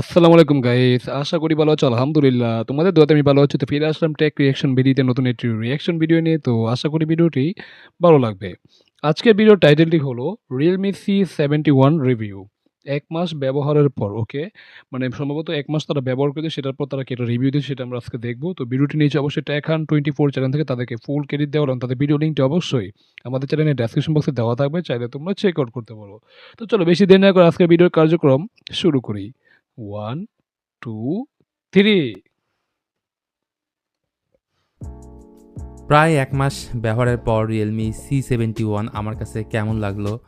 আসসালামু আলাইকুম গাইস আশা করি ভালো আছো, আলহামদুলিল্লাহ। তোমাদের দোয়াতে আমি ভালো আছি। তো ফিরে আসলাম টেক রিয়াকশন ভিডিওতে নতুন একটি রিয়াকশন ভিডিও নিয়ে। তো আশা করি ভিডিওটি ভালো লাগবে। আজকের ভিডিওর টাইটেলটি হলো Realme C seventy one review এক মাস ব্যবহারের পর ওকে মানে সম্ভবত এক মাস তারা ব্যবহার করেছে, সেটার পর তারা কি একটা রিভিউ দিয়েছে, সেটা আমরা আজকে দেখব। তো ভিডিওটি নিচে অবশ্যই ট্যাকহান টোয়েন্টি ফোর চ্যানেল থেকে তাদেরকে ফুল ক্রেডিট দেওয়া তাদের ভিডিও লিঙ্কটি অবশ্যই আমাদের চ্যানেলের ডেসক্রিপশন বক্সে দেওয়া থাকবে। চাইলে তোমরা চেক আউট করতে পারো। তো চলো, বেশি দেরি না করে আজকের ভিডিওর কার্যক্রম শুরু করি। ওয়ান টু থ্রি প্রায় এক মাস ব্যবহারের পর রিয়েলমি সি সেভেন্টি ওয়ান আমার কাছে কেমন লাগল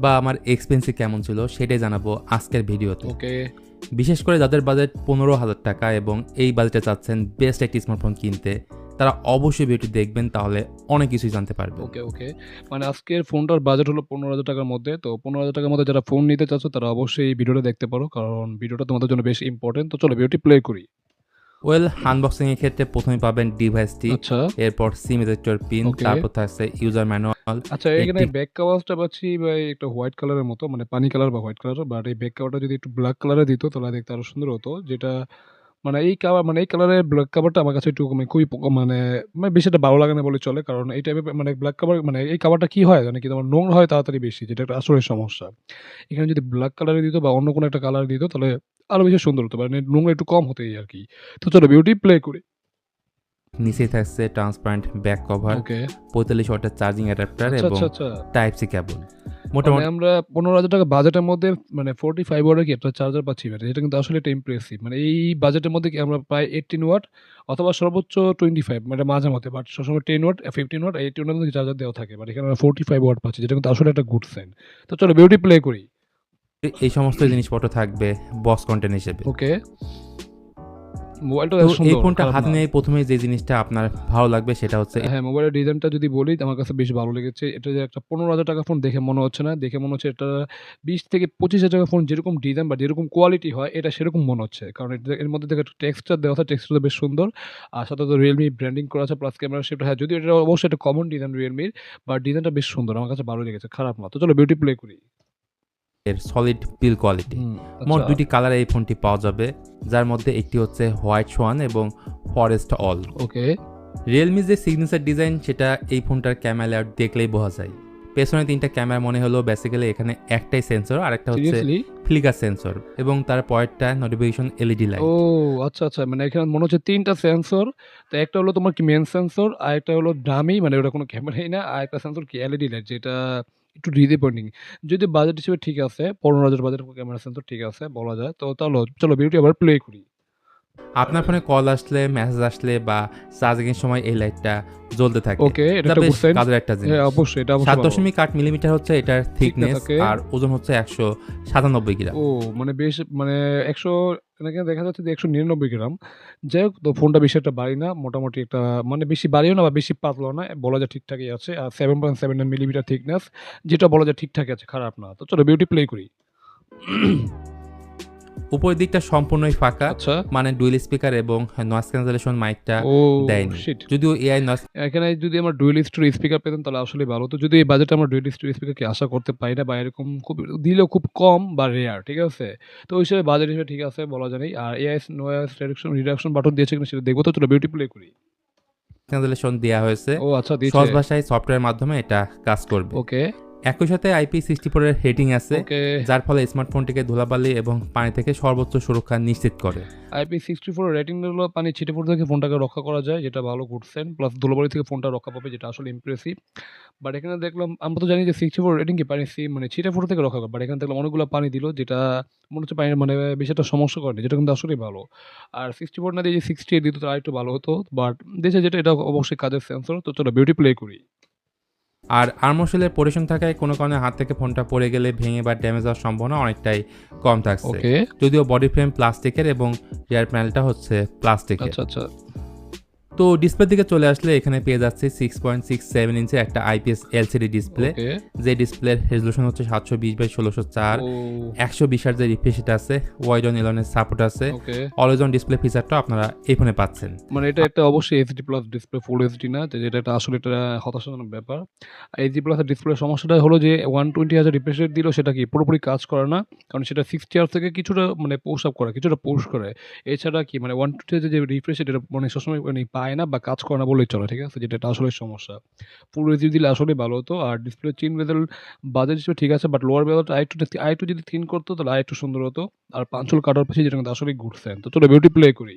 বা আমার এক্সপেন্সে কেমন ছিল সেটাই জানাব আজকের ভিডিওতে। ওকে। বিশেষ করে যাদের বাজেট পনেরো হাজার টাকা এবং এই বাজেটে চাচ্ছেন বেস্ট একটি স্মার্টফোন কিনতে তারা অবশ্যই ভিডিওটি দেখবেন তাহলে অনেক কিছুই জানতে পারবে ওকে ওকে। মানে আজকের ফোনটার বাজেট হলো পনেরো হাজার টাকার মধ্যে। তো পনেরো হাজার টাকার মধ্যে যারা ফোন নিতে চাচ্ছ তারা অবশ্যই এই ভিডিওটা দেখতে পারো কারণ ভিডিওটা তোমাদের জন্য বেশ ইম্পর্টেন্ট তো চলো ভিডিওটি প্লে করি। ওয়েল আনবক্সিং এর ক্ষেত্রে প্রথমে পাবেন ডিভাইসটি আচ্ছা। এরপর সিম এজেক্টর পিন. তারপর থাকছে ইউজার ম্যানুয়াল আচ্ছা এখানে ব্যাক কাভারটা পাচ্ছি বা একটা হোয়াইট কালারের মতো মানে পানি কালার বা হোয়াইট কালার বাট এই ব্যাক কাভারটা যদি একটু ব্ল্যাক কালারে দিত তাহলে দেখতে আরও সুন্দর হতো। যেটা মানে এই কালার মানে এই কালারের ব্ল্যাক কাভারটা আমার কাছে একটু মানে খুবই মানে মানে বেশি একটা ভালো লাগে না বলে চলে। কারণ এই টাইপের মানে ব্ল্যাক কাভার মানে এই কাভারটা কী হয় মানে কি? তোমার নোংরা হয় তাড়াতাড়ি বেশি, যেটা একটা আসলে সমস্যা। এখানে যদি ব্ল্যাক কালারে দিত বা অন্য কোনো একটা কালার দিত, তাহলে আরও বেশি সুন্দর হতো। মানে নোংরা একটু কম হতেই আর কি। তো চলো বিউটি প্লে করি। নিচে থাকছে ট্রান্সপারেন্ট ব্যাক কভার পঁয়তাল্লিশ ওয়াটের চার্জিং অ্যাডাপ্টার আচ্ছা এবং আচ্ছা আচ্ছা। টাইপ সি কেবল মানে মোটামুটি আমরা পনেরো হাজার টাকা বাজেটের মধ্যে মানে ফোর্টি ফাইভ ওয়াটের কি একটা চার্জার পাচ্ছি ব্যাটারি এটা কিন্তু আসলে একটা ইমপ্রেসিভ মানে এই বাজেটের মধ্যে কি আমরা প্রায় এইটিন ওয়াট অথবা সর্বোচ্চ টোয়েন্টি ফাইভ মানে মাঝে মধ্যে বাট সবসময় ten watt fifteen watt eighteen watt মধ্যে চার্জার দেওয়া থাকে। বাট এখানে আমরা ফোর্টি ফাইভ ওয়াট পাচ্ছি যেটা কিন্তু আসলে একটা গুড সাইন তো চলো বিউটি প্লে করি। এই সমস্ত জিনিসপত্র থাকবে বক্স কন্টেন্ট হিসেবে। ওকে মোবাইলটা এই ফোনটা হাতে নিয়ে প্রথমে যে জিনিসটা আপনার ভালো লাগবে সেটা হচ্ছে হ্যাঁ মোবাইলের ডিজাইনটা যদি বলি আমার কাছে বেশ ভালো লেগেছে। এটা যে একটা পনেরো হাজার টাকা ফোন দেখে মনে হচ্ছে না। দেখে মনে হচ্ছে এটা বিশ থেকে পঁচিশ হাজার টাকা ফোন যেরকম ডিজাইন বা যেরকম কোয়ালিটি হয় এটা সেরকম মনে হচ্ছে। কারণ এর মধ্যে থেকে টেক্সচার দেওয়া আছে টেক্সচারটা বেশ সুন্দর। আর সাথে তো রিয়েলমি ব্র্যান্ডিং করা আছে প্লাস ক্যামেরা সেটা হ্যাঁ যদিও এটা অবশ্যই একটা কমন ডিজাইন রিয়েলমির বা ডিজাইনটা বেশ সুন্দর আমার কাছে ভালো লেগেছে খারাপ না। তো চলো বিউটি প্লে করি। এর সলিড বিল কোয়ালিটি মোট দুইটি কালার এই ফোনটি পাওয়া যাবে যার মধ্যে একটি হচ্ছে হোয়াইট সোয়ান এবং ফরেস্ট অল ওকে। রিয়েলমি যে সিগনেচার ডিজাইন সেটা এই ফোনটার ক্যামেরা লেআউট দেখলেই বোঝা যায়। পেছনে তিনটা ক্যামেরা মনে হলো বেসিক্যালি এখানে একটাই সেন্সর আর একটা হচ্ছে ফ্লিকার সেন্সর এবং তার পরেরটা নোটিফিকেশন এলইডি লাইট ও আচ্ছা আচ্ছা মানে এখানে মনে হচ্ছে তিনটা সেন্সর তো একটা হলো তোমার কি মেন সেন্সর আর একটা হলো ডামি মানে ওটা কোনো ক্যামেরাই না আর একটা সেন্সর কি এলইডি লাইট যেটা একটু ডিসঅ্যাপয়েন্টিং যদি বাজেট হিসেবে ঠিক আছে, পনেরো হাজার বাজেট ক্যামেরা সেন্সর ঠিক আছে, বলা যায়, তো তাহলে চলো ভিডিওটি আবার প্লে করি। আপনার ফোনে কল আসলে মেসেজ আসলে বা চার্জিং এর সময় এই লাইটটা জ্বলতে থাকে। ওকে এটা বেশ কাজের একটা জিনিস। হ্যাঁ অবশ্যই এটা অবশ্যই সাত। দশমিক আট মিলিমিটার হচ্ছে এটার থিকনেস থাকে। আর ওজন হচ্ছে একশো সাতানব্বই গ্রাম। ও মানে বেশ মানে একশো এখানে দেখা যাচ্ছে যে একশো নিরানব্বই গ্রাম। যাই হোক তো ফোনটা বেশি একটা বাড়ি না মোটামুটি একটা মানে বেশি বাড়িও না বা বেশি পাতলাও না বলা যায় ঠিকঠাকই আছে। আর seven point seven millimetre thickness যেটা বলা যায় ঠিকঠাকই আছে খারাপ না। তো চলো বিউটি প্লে করি। উপরের দিকটা সম্পূর্ণই ফাঁকা। আচ্ছা। মানে ডুয়েল স্পিকার এবং নয়েজ ক্যান্সেলেশন মাইকটা দেয়নি। যদিও এআই নয়েজ এখানে যদি আমরা ডুয়েল স্টোর স্পিকার পেতাম তাহলে আসলে ভালো তো যদি এই বাজেটে আমরা ডুয়েল স্টোর স্পিকার কি আশা করতে পারি না বা এরকম খুব দিলেও খুব কম বা রেয়ার ঠিক আছে? তো ওই হিসেবে বাজেট হিসেবে ঠিক আছে বলা যায়। আর AI noise reduction reduction button দিয়েছে কিনা সেটা দেখব তো। চলো বিউটি প্লে করি। ক্যান্সেলেশন দেওয়া হয়েছে। ও আচ্ছা দিয়েছে। সহজ ভাষায় সফটওয়্যার মাধ্যমে এটা কাজ করবে। ওকে একই সাথে আইপি সিক্সটি ফোরের রেটিং আছে যার ফলে স্মার্টফোনটিকে ধুলাবালি এবং পানি থেকে সর্বোচ্চ সুরক্ষা নিশ্চিত করে। আইপি সিক্সটি ফোর রেটিং হলো পানি ছিটে পড়ে থেকে ফোনটাকে রক্ষা করা যায় যেটা ভালো করছেন প্লাস ধুলোবাড়ি থেকে ফোনটা রক্ষা পাবে যেটা আসলে ইমপ্রেসিভ বাট এখানে দেখলাম আমরা তো জানি যে সিক্সটি ফোর রেটিং কি পানি মানে ছিটে ফোর থেকে রক্ষা করে বাট এখানে দেখলাম অনেকগুলো পানি দিল যেটা মনে হচ্ছে পানির মানে বেশি একটা সমস্যা করেনি যেটা কিন্তু আসলেই ভালো। আর সিক্সটি ফোর না দিয়ে যে সিক্সটি এইট দিত তার একটু ভালো হতো বাট দেশে যেটা এটা অবশ্যই কাজের সেন্সর তো চলো বিউটি প্লে করি। আর আর্মশিলের পরিসং থাকায় কোনো কারণে হাত থেকে ফোনটা পড়ে গেলে ভেঙে বা ড্যামেজ হওয়ার সম্ভাবনা অনেকটাই কম থাকছে। যদিও বডি ফ্রেম প্লাস্টিকের এবং রিয়ার প্যানেলটা হচ্ছে প্লাস্টিকের। আচ্ছা আচ্ছা। তো ডিসপ্লে দিকে চলে আসলে এখানে পেয়ে যাচ্ছে সিক্স পয়েন্ট সিক্স সেভেন ইঞ্চের একটা আইপিএস এলসিডি ডিসপ্লে যে ডিসপ্লের রেজলিউশন হচ্ছে সাতশো বিশ বাই ষোলোশো চার। একশো বিশ হাজার রিফ্রেশ আছে ওয়াইড অন ইলেভেনের সাপোর্ট আছে। অলওয়েজ অন ডিসপ্লে ফিচারটা আপনারা এই ফোনে পাচ্ছেন। মানে এটা একটা অবশ্যই HD plus display full HD না যেটা একটা আসলে এটা হতাশাজনক ব্যাপার। এইচডি প্লাস ডিসপ্লের সমস্যাটা হলো যে ওয়ান টোয়েন্টি হাজার রিফ্রেশ রেট দিলেও সেটা কি পুরোপুরি কাজ করে না? কারণ সেটা সিক্সটি আর থেকে কিছুটা মানে পোস্ট আপ করে কিছুটা পোস্ট করে। এছাড়া কি মানে ওয়ান টোয়েন্টি হাজার যে রিফ্রেশ এটা মানে সবসময় মানে পায় না বা কাজ করে না বলেই চলে ঠিক আছে? যেটা একটা আসলে সমস্যা। পুরো এইচডি দিলে আসলে ভালো হতো। আর ডিসপ্লে চিন বেদল বাজেট হিসেবে ঠিক আছে বাট লোয়ার বেদলটা আরেকটু আরেকটু যদি থিন করতো তাহলে আরেকটু সুন্দর হতো। আর পাঁচল কাটার পাশে যেটা কিন্তু আসলে ঘুরছেন তো চলো বিউটি প্লে করি।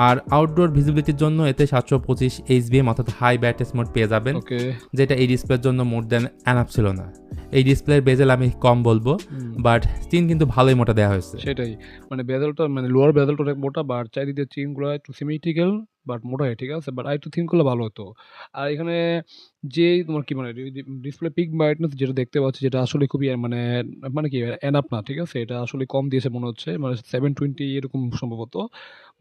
আর আউটডোর ভিজিবিলিটির জন্য এতে সাতশো পঁচিশ এইচ এইচবিএম অর্থাৎ হাই ব্যাটারিস মোড পেয়ে যাবেন। যেটা এই ডিসপ্লের জন্য মোর দেন অ্যানাপ ছিল না। এই ডিসপ্লের বেজেল আমি কম বলব বাট স্ক্রিন কিন্তু ভালোই মোটা দেওয়া হয়েছে। সেটাই। মানে বেদলটা মানে লোয়ার বেদলটা অনেক মোটা বাট চারিদিকে চিনগুলো একটু সিমেট্রিক্যাল বাট মোটা হয় ঠিক আছে বাট আর একটু থিন করলে ভালো হতো। আর এখানে যে তোমার কি মানে ডিসপ্লে পিক ব্রাইটনেস যেটা দেখতে পাচ্ছি যেটা আসলে খুবই মানে মানে কি এনাপ না ঠিক আছে? এটা আসলে কম দিয়েছে মনে হচ্ছে মানে সেভেন টোয়েন্টি এরকম সম্ভবত।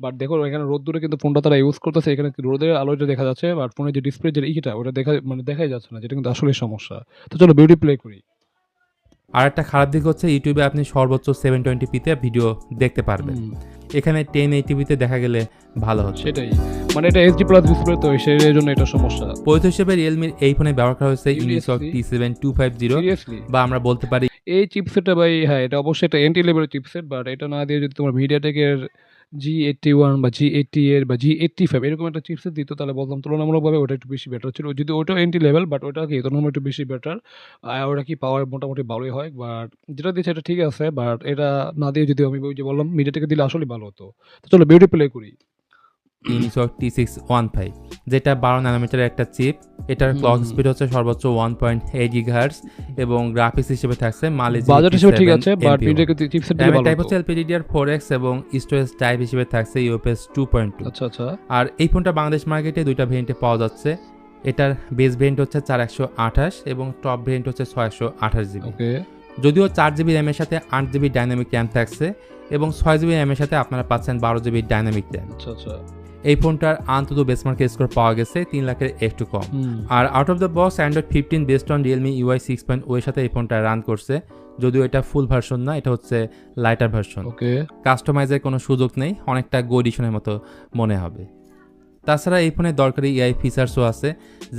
বাট দেখো এখানে রোদ দূরে কিন্তু ফোনটা তারা ইউজ করতেছে এখানে রোদের আলোটা দেখা যাচ্ছে বাট ফোনের যে ডিসপ্লে যে ইটা ওটা দেখা মানে দেখাই যাচ্ছে না যেটা কিন্তু আসলে সমস্যা। তো চলো বিউটি প্লে করি। আর একটা খারাপ দিক হচ্ছে ইউটিউবে আপনি সর্বোচ্চ সেভেন টোয়েন্টি পিতে ভিডিও দেখতে পারবেন। এখানে টেন এইটিভিতে দেখা গেলে ভালো হচ্ছে সেটাই। মানে এটা এইচডি প্লাস ডিসপ্লে তো সেই জন্য এটা সমস্যা। পরিত হিসেবে রিয়েলমির এই ফোনে ব্যবহার করা হয়েছে? Unisoc T seven two five zero বা আমরা বলতে পারি এই চিপসেটটা ভাই হ্যাঁ এটা অবশ্যই একটা এন্ট্রি লেভেলের চিপসেট বাট এটা না দিয়ে যদি তোমার মিডিয়াটেকের জি এইটি ওয়ান বা জি এইটি এর বা জি এইটি ফাইভ এরকম একটা চিপসেট দিত, তাহলে বলতাম তুলনামূলকভাবে ওটা একটু বেশি বেটার ছিল। যদি ওটা এন্ট্রি লেভেল বাট ওটা কি তুলনামূলক একটু বেশি বেটার আর ওটা কি পাওয়ার মোটামুটি ভালোই হয় বাট যেটা দিয়েছে এটা ঠিক আছে বাট এটা না দিয়ে যদি আমি যে বললাম মিডিয়া থেকে দিলে আসলে ভালো হতো। তো চলো বিউটি প্লে করি। Unisoc T six one five যেটা বারো ন্যানোমিটারের একটা চিপ এটার ক্লক স্পিড হচ্ছে সর্বোচ্চ ওয়ান পয়েন্ট এইট গিগাহার্স এবং গ্রাফিক্স হিসেবে থাকছে মালেজি বাজেট হিসেবে ঠিক আছে বাট টাইপ হচ্ছে এলপিডিডিআর ফোর এক্স এবং স্টোরেজ টাইপ হিসেবে থাকছে ইউপিএস টু পয়েন্ট টু আচ্ছা আচ্ছা। আর এই ফোনটা বাংলাদেশ মার্কেটে দুইটা ভেরিয়েন্টে পাওয়া যাচ্ছে। এটার বেস ভেরিয়েন্ট হচ্ছে চার একশো আঠাশ এবং টপ ভেরিয়েন্ট হচ্ছে ছয় একশো আঠাশ জিবি যদিও চার জিবি র্যামের সাথে আট জিবি ডাইনামিক র্যাম থাকছে এবং ছয় জিবি র্যামের সাথে আপনারা পাচ্ছেন বারো জিবি ডাইনামিক র্যাম আচ্ছা আচ্ছা। এই ফোনটার আন্তত বেসমার্ক স্কোর পাওয়া গেছে তিন লাখের একটু কম। আর out of the box Android fifteen best on Realme UI six point ওয়ের সাথে এই ফোনটা রান করছে যদিও এটা ফুল ভার্সন না এটা হচ্ছে লাইটার ভার্সন ওকে। কাস্টমাইজের কোনো সুযোগ নেই অনেকটা গো এডিশনের মতো মনে হবে। তাছাড়া এই ফোনে দরকারি ইআই ফিচার্সও আছে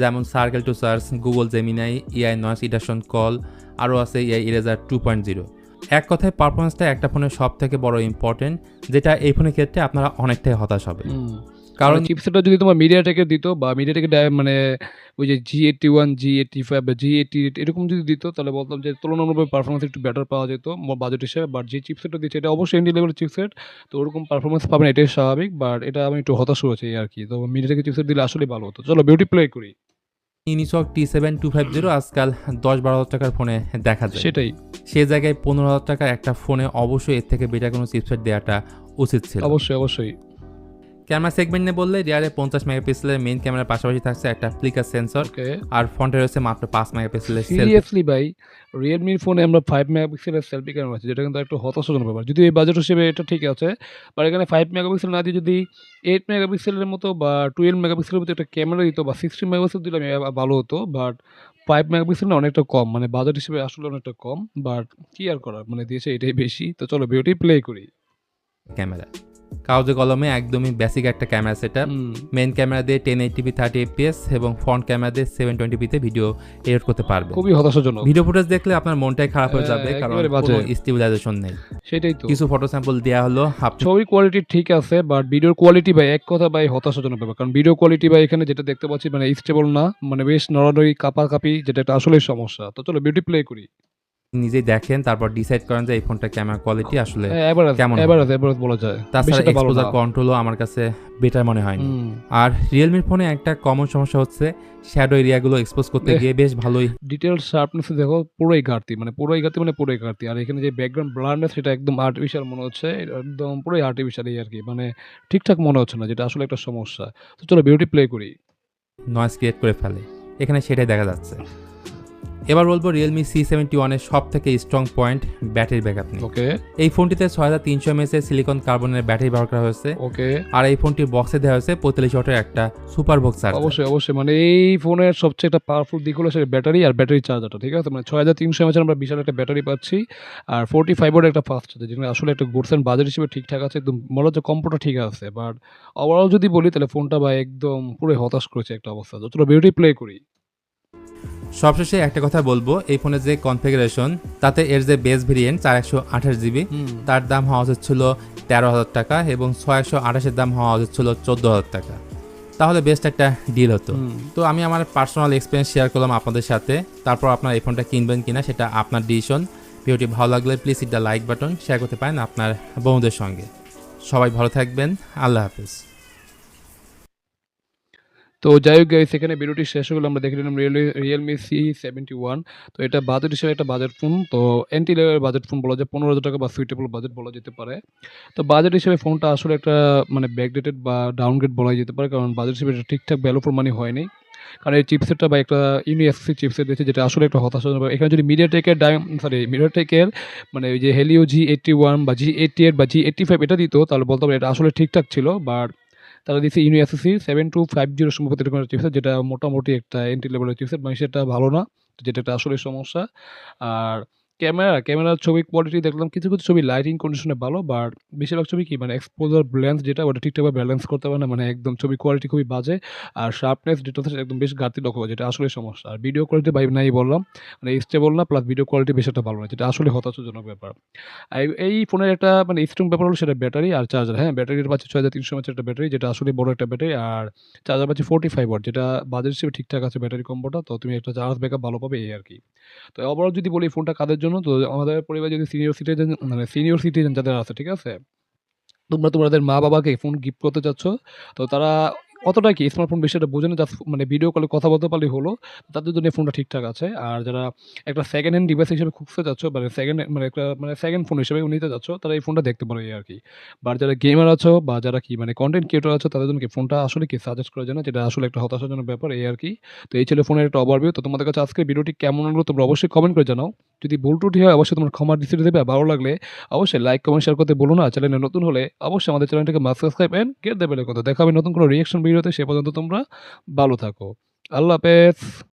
যেমন circle to search Google Gemini AI noise reduction call আরও আছে AI eraser two point zero এক কথায় পারফরমেন্সটা একটা ফোনের সব থেকে বড় ইম্পর্টেন্ট যেটা এই ফোনের ক্ষেত্রে আপনারা অনেকটাই হতাশ হবে কারণ চিপসেটটা যদি তোমার মিডিয়াটেকের দিত বা মিডিয়াটেকের মানে ওই যে G eighty one G eighty five বা জি এইটটি এরকম যদি দিত তাহলে বলতাম যে তুলনামূলক পারফরমেন্স একটু বেটার পাওয়া যেত বাজেট হিসেবে। বাট যে চিপসেটটা দিচ্ছে এটা অবশ্যই এন্ডি লেভেলের চিপসেট তো ওরকম পারফরমেন্স পাবেন এটাই স্বাভাবিক। বাট এটা আমি একটু হতাশ হয়েছি আর কি তো মিডিয়াটেকের চিপসেট দিলে আসলে ভালো হতো। চলো বিউটি প্লে করি। Unisoc T seven two five zero আজকাল দশ বারো হাজার টাকার ফোনে দেখা যায়। সেটাই। সে জায়গায় পনেরো হাজার টাকার একটা ফোনে অবশ্যই এর থেকে বেটার কোনো চিপসেট দেওয়াটা উচিত ছিল। অবশ্যই অবশ্যই। ক্যামেরা সেগমেন্ট নিয়ে বললে রিয়ারে পঞ্চাশ মেগাপিক্সেলের মেইন ক্যামেরার পাশাপাশি থাকছে একটা ফ্লিকার সেন্সর আর ফ্রন্টে রয়েছে মাত্র পাঁচ মেগাপিক্সেলের সিরিয়াসলি ভাই রিয়েলমির ফোনে আমরা ফাইভ মেগাপিক্সেলের সেলফি ক্যামেরা আছে যেটা কিন্তু একটু হতাশাজনক ব্যাপার। যদি এই বাজেট হিসেবে এটা ঠিক আছে বাট এখানে ফাইভ মেগাপিক্সেল না দিয়ে যদি এইট মেগাপিক্সেলের মতো বা টুয়েলভ মেগাপিক্সেলের মতো একটা ক্যামেরা দিত বা সিক্সটিন মেগাপিক্সেল দিলে ভালো হতো বাট ফাইভ মেগাপিক্সেল না অনেকটা কম মানে বাজেট হিসেবে আসলে অনেকটা কম বাট কি আর করার মানে দিয়েছে এটাই বেশি। তো চলো বিউটি প্লে করি। ক্যামেরা। কাগজে কলমে একদমই বেসিক একটা ক্যামেরা সেট মেন ক্যামেরা দিয়ে ten eighty p thirty FPS এবং ফ্রন্ট ক্যামেরা দিয়ে সেভেন টোয়েন্টিপিতে ভিডিও এডিট করতে পারবে। খুবই হতাশাজনক। ভিডিও ফুটেজ দেখলে আপনার মনটাই খারাপ হয়ে যাবে হ্যাঁ, কারণ কোনো স্টেবিলাইজেশন নেই। সেটাই তো। কিছু ফটো স্যাম্পল দেওয়া হলো ছবির কোয়ালিটি ঠিক আছে বাট ভিডিওর কোয়ালিটি ভাই এক কথা ভাই হতাশাজনক ব্যাপার। কারণ ভিডিও কোয়ালিটি ভাই এখানে যেটা দেখতে পাচ্ছি মানে স্টেবল না মানে বেশ নড়ানড়ি কাপাকাপি যেটা একটা আসলেই সমস্যা। তো চলো বিউটি প্লে করি। নিজেই দেখেন তারপর ডিসাইড করেন যে এই ফোনটা ক্যামেরা কোয়ালিটি আসলে কেমন এভারেজ এভারেজ বলা যায়। তাছাড়া এক্সপোজার কন্ট্রোলও আমার কাছে বেটার মনে হয়নি। আর রিয়েলমির ফোনে একটা কমন সমস্যা হচ্ছে শ্যাডো এরিয়াগুলো এক্সপোজ করতে গিয়ে বেশ ভালোই। ডিটেল শার্পনেস দেখো পুরোই ঘাটতি মানে পুরোই ঘাটতি মানে পুরোই ঘাটতি। আর এখানে যে ব্যাকগ্রাউন্ড ব্লারনেস সেটা একদম আর্টিফিশিয়াল মনে হচ্ছে একদম পুরোই আর্টিফিশিয়াল আর কি মানে ঠিকঠাক মনে হচ্ছে না যেটা আসলে একটা সমস্যা। তো চলো বিউটি প্লে করি। নয়েজ ক্রিয়েট করে ফেলে। এখানে সেটাই দেখা যাচ্ছে। এবার বলব রিয়েলমি সি সেভেন্টি ওয়ানের সব থেকে স্ট্রং পয়েন্ট ব্যাটারি ব্যাকআপ নিয়ে। ওকে এই ফোনটিতে ছয় হাজার তিনশো এমএস এর সিলিকন কার্বনের ব্যাটারি ব্যবহার করা হয়েছে। ওকে আর এই ফোনটির বক্সে দেওয়া হয়েছে পঁয়তাল্লিশ ওয়াটের একটা সুপার বক্স চার্জার অবশ্যই অবশ্যই। মানে এই ফোনের সবচেয়ে একটা পাওয়ারফুল দিক হলো সেটা ব্যাটারি আর ব্যাটারি চার্জারটা ঠিক আছে? মানে ছয় হাজার তিনশো এমএচ আমরা বিশাল একটা ব্যাটারি পাচ্ছি। আর ফোর্টি ফাইভের একটা ফাস্ট চার্জার যেখানে আসলে একটা গুডস অ্যান্ড বাজেট হিসেবে ঠিকঠাক আছে একদম মনে হচ্ছে কম্পোটা ঠিক আছে। বাট ওভারঅল যদি বলি তাহলে ফোনটা বা একদম পুরো হতাশ করেছে একটা অবস্থা। চলো ভিডিওটি প্লে করি সবশেষে একটা কথা বলব এই ফোনের যে কনফিগারেশন তাতে এর যে বেস ভেরিয়েন্ট চার একশো আঠাশ জিবি তার দাম হওয়া উচিত ছিল তেরো হাজার টাকা এবং ছয়শো আঠাশের দাম হওয়া উচিত ছিল চোদ্দ হাজার টাকা। তাহলে বেস্ট একটা ডিল হতো। তো আমি আমার পার্সোনাল এক্সপিরিয়েন্স শেয়ার করলাম আপনাদের সাথে। তারপর আপনার এই ফোনটা কিনবেন কিনা সেটা আপনার ডিসিশন ভিডিওটি ভালো লাগলে please hit the like button share করতে পারেন আপনার বন্ধুদের সঙ্গে। সবাই ভালো থাকবেন আল্লাহ হাফেজ। তো যাই হোক guys, এখানে ভিডিওটি শেষ হলো আমরা দেখে নিলাম Realme Realme C seventy one তো এটা বাজেট হিসেবে একটা বাজেট ফোন তো এন্টি লেভেলের বাজেট ফোন বলা যায় পনেরো হাজার টাকা বা সুইটেবল বাজেট বলা যেতে পারে। তো বাজেট হিসেবে ফোনটা আসলে একটা মানে ব্যাকডেটেড বা ডাউনগ্রেড বলা যেতে পারে কারণ বাজেট হিসেবে এটা ঠিকঠাক ভ্যালু ফর মানি হয়নি। কারণ এই চিপসেটটা বা একটা ইউনিএসসি চিপসেট দিয়েছে যেটা আসলে একটা হতাশাজনক। এখানে যদি মিডিয়াটেকের ডাই সরি মিডিয়াটেকের মানে ওই যে হেলিও জি এইটটি ওয়ান বা জি এইটটি এইট বা জি এইটটি ফাইভ এটা দিত তাহলে বলতে পারি এটা আসলে ঠিকঠাক ছিল বাট তারা দিচ্ছে Unisoc seven two five zero সম্ভবত এরকম একটা চিপসেট যেটা মোটামুটি একটা এন্ট্রি লেভেলের চিপসেট মানে সেটা ভালো না, যেটা একটা আসলে সমস্যা। আর ক্যামেরা, ক্যামেরার ছবি কোয়ালিটি দেখলাম, কিছু কিছু ছবি লাইটিং কন্ডিশনে ভালো বাট বেশিরভাগ ছবি কি মানে এক্সপোজার ব্যালেন্স যেটা, ওটা ঠিকঠাকভাবে ব্যালেন্স করতে পারে না মানে একদম ছবি কোয়ালিটি খুবই বাজে, আর শার্পনেস যেটা একদম বেশ ঘাটতি লক্ষ্য যেটা আসলে সমস্যা। আর ভিডিও কোয়ালিটি ভাই নাই বললাম মানে স্টেবল না প্লাস ভিডিও কোয়ালিটি বেশ একটা ভালো না, যেটা আসলে হতাশাজনক ব্যাপার। আর এই ফোনের একটা মানে স্ট্রং ব্যাপার হলো সেটা ব্যাটারি আর চার্জার হ্যাঁ? ব্যাটারির পাচ্ছে ছয় হাজার তিনশো একটা ব্যাটারি যেটা আসলে বড় একটা ব্যাটারি আর চার্জার পাচ্ছে ফোর্টি ফাইভ ওয়াট যেটা বাজেট হিসেবে ঠিকঠাক আছে ব্যাটারি কম্বোটা তো তুমি একটা চার্জ ব্যাকআপ ভালো পাবে, এই আর কি। তো ওভারঅল যদি বলি ফোনটা কাদের জন্য তো আমাদের পরিবারে যদি সিনিয়র সিটিজেন মানে সিনিয়র সিটিজেন যাদের আছে, ঠিক আছে? তোমরা তোমাদের মা বাবাকে ফোন গিফট করতে চাচ্ছ, তো তারা অতটা কি স্মার্টফোন বিষয়টা বোঝে না মানে ভিডিও কলে কথা বলতে পারলে হলো, তাদের জন্য ফোনটা ঠিকঠাক আছে। আর যারা একটা সেকেন্ড হ্যান্ড ডিভাইস হিসেবে খুঁজতে যাচ্ছ মানে সেকেন্ড মানে একটা মানে সেকেন্ড ফোন হিসেবে নিতে যাচ্ছ তারা এই ফোনটা দেখতে পারে আর কি। বা যারা গেমার আছো, বা যারা কি মানে কন্টেন্ট ক্রিয়েটর আছো, তাদের জন্য কি ফোনটা আসলে কি সাজেস্ট করা যায় না, যেটা আসলে একটা হতাশাজনক ব্যাপার এই আর কি? তো এই ছিল ফোনের একটা ওভারভিউ তো তোমাদের কাছে আজকে ভিডিওটি কেমন লাগল, তোমরা অবশ্যই কমেন্ট করে জানাও। যদি ভুল টুটি হয়, অবশ্যই তোমার ক্ষমার দৃষ্টিতে দেবে ভালো লাগলে অবশ্যই লাইক কমেন্ট শেয়ার করতে বলো না। চ্যানেলে নতুন হলে অবশ্যই আমাদের চ্যানেলটাকে সাবস্ক্রাইব অ্যান্ড গেট দেবে কথা দেখাবে নতুন কোনো রিয়েকশন ভিডিওতে সে পর্যন্ত তোমরা ভালো থাকো। আল্লাহ হাফেজ।